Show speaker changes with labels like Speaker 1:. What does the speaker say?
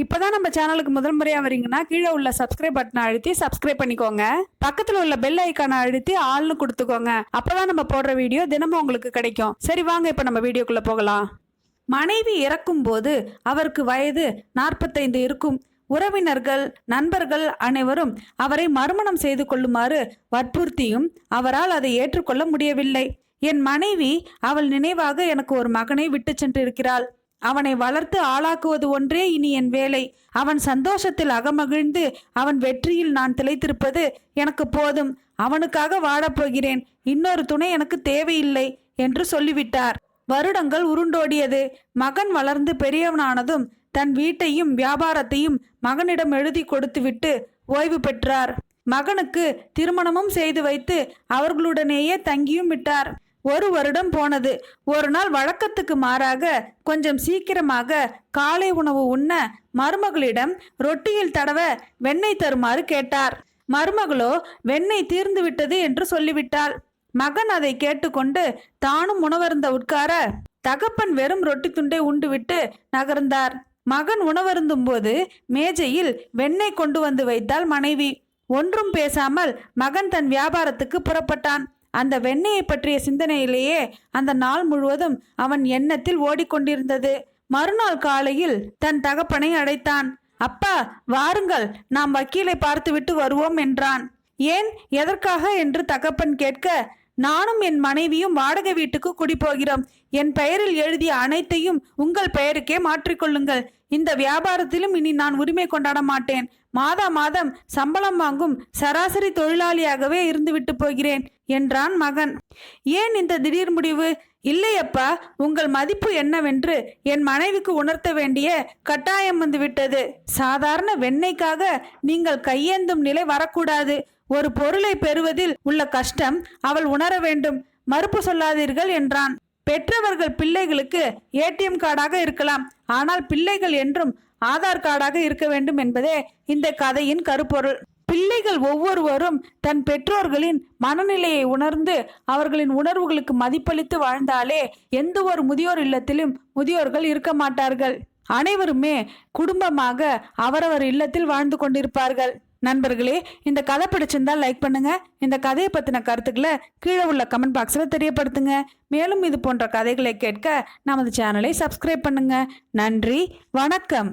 Speaker 1: இப்போதான் நம்ம சேனலுக்கு முதல் முறையாக வரீங்கன்னா கீழே உள்ள சப்ஸ்கிரைப் பட்டனை அழுத்தி சப்ஸ்கிரைப் பண்ணிக்கோங்க. பக்கத்தில் உள்ள பெல் ஐக்கானை அழுத்தி ஆள்னு கொடுத்துக்கோங்க. அப்போதான் நம்ம போடுற வீடியோ தினமும் உங்களுக்கு கிடைக்கும். சரி வாங்க இப்போ நம்ம வீடியோக்குள்ளே போகலாம். மனைவி இறக்கும்போது அவருக்கு வயது நாற்பத்தைந்து இருக்கும். உறவினர்கள் நண்பர்கள் அனைவரும் அவரை மறுமணம் செய்து கொள்ளுமாறு வற்புறுத்தியும் அவரால் அதை ஏற்றுக்கொள்ள முடியவில்லை. என் மனைவி அவள் நினைவாக எனக்கு ஒரு மகனை விட்டு சென்றிருக்கிறாள். அவனை வளர்த்து ஆளாக்குவது ஒன்றே இனி என் வேலை. அவன் சந்தோஷத்தில் அகமகிழ்ந்து அவன் வெற்றியில் நான் திளைத்திருப்பது எனக்கு போதும். அவனுக்காக வாழப்போகிறேன் இன்னொரு துணை எனக்கு தேவையில்லை என்று சொல்லிவிட்டார். வருடங்கள் உருண்டோடியது. மகன் வளர்ந்து பெரியவனானதும் தன் வீட்டையும் வியாபாரத்தையும் மகனிடம் எழுதி கொடுத்துவிட்டு ஓய்வு பெற்றார். மகனுக்கு திருமணமும் செய்து வைத்து அவர்களுடனேயே தங்கியும் விட்டார். ஒரு வருடம் போனது. ஒரு நாள் வழக்கத்துக்கு மாறாக கொஞ்சம் சீக்கிரமாக காலை உணவு உண்ண மருமகளிடம் ரொட்டியில் தடவ வெண்ணெய் தருமாறு கேட்டார். மருமகளோ வெண்ணெய் தீர்ந்து விட்டது என்று சொல்லிவிட்டாள். மகன் அதை கேட்டுக்கொண்டு தானும் உணவருந்த உட்கார. தகப்பன் வெறும் ரொட்டி துண்டை உண்டுவிட்டு நகர்ந்தார். மகன் உணவருந்தும் போது மேஜையில் வெண்ணெய் கொண்டு வந்து வைத்தாள் மனைவி. ஒன்றும் பேசாமல் மகன் தன் வியாபாரத்துக்கு புறப்பட்டான். அந்த வெண்ணெயை பற்றிய சிந்தனையிலேயே அந்த நாள் முழுவதும் அவன் எண்ணத்தில் ஓடிக்கொண்டிருந்தது. மறுநாள் காலையில் தன் தகப்பனை அடைத்தான். அப்பா வாருங்கள் நாம் வக்கீலை பார்த்துவிட்டு வருவோம் என்றான். ஏன் எதற்காக? என்று தகப்பன் கேட்க நானும் என் மனைவியும் வாடகை வீட்டுக்கு குடிபோகிறோம். என் பெயரில் எழுதிய அனைத்தையும் உங்கள் பெயருக்கே மாற்றிக்கொள்ளுங்கள். இந்த வியாபாரத்திலும் இனி நான் உரிமை கொண்டாட மாட்டேன். மாதா மாதம் சம்பளம் வாங்கும் சராசரி தொழிலாளியாகவே இருந்துவிட்டு போகிறேன். என்றான் மகன். ஏன் இந்த திடீர் முடிவு? இல்லையப்பா உங்கள் மதிப்பு என்னவென்று என் மனைவிக்கு உணர்த்த வேண்டிய கட்டாயம் வந்துவிட்டது. சாதாரண வெண்ணெய்க்காக நீங்கள் கையேந்தும் நிலை வரக்கூடாது. ஒரு பொருளை பெறுவதில் உள்ள கஷ்டம் அவள் உணர வேண்டும். மறுப்பு சொல்லாதீர்கள் என்றான். பெற்றவர்கள் பிள்ளைகளுக்கு ஏடிஎம் கார்டாக இருக்கலாம். ஆனால் பிள்ளைகள் என்றும் ஆதார் கார்டாக இருக்க வேண்டும் என்பதே இந்த கதையின் கருப்பொருள். பிள்ளைகள் ஒவ்வொருவரும் தன் பெற்றோர்களின் மனநிலையை உணர்ந்து அவர்களின் உணர்வுகளுக்கு மதிப்பளித்து வாழ்ந்தாலே எந்த ஒரு முதியோர் இல்லத்திலும் முதியோர்கள் இருக்க மாட்டார்கள். அனைவருமே குடும்பமாக அவரவர் இல்லத்தில் வாழ்ந்து கொண்டிருப்பார்கள். நண்பர்களே இந்த கதை பிடிச்சிருந்தா லைக் பண்ணுங்க. இந்த கதையை பற்றின கருத்துக்களை கீழே உள்ள கமெண்ட் பாக்ஸில் தெரியப்படுத்துங்க. மேலும் இது போன்ற கதைகளை கேட்க நமது சேனலை சப்ஸ்கிரைப் பண்ணுங்க. நன்றி வணக்கம்.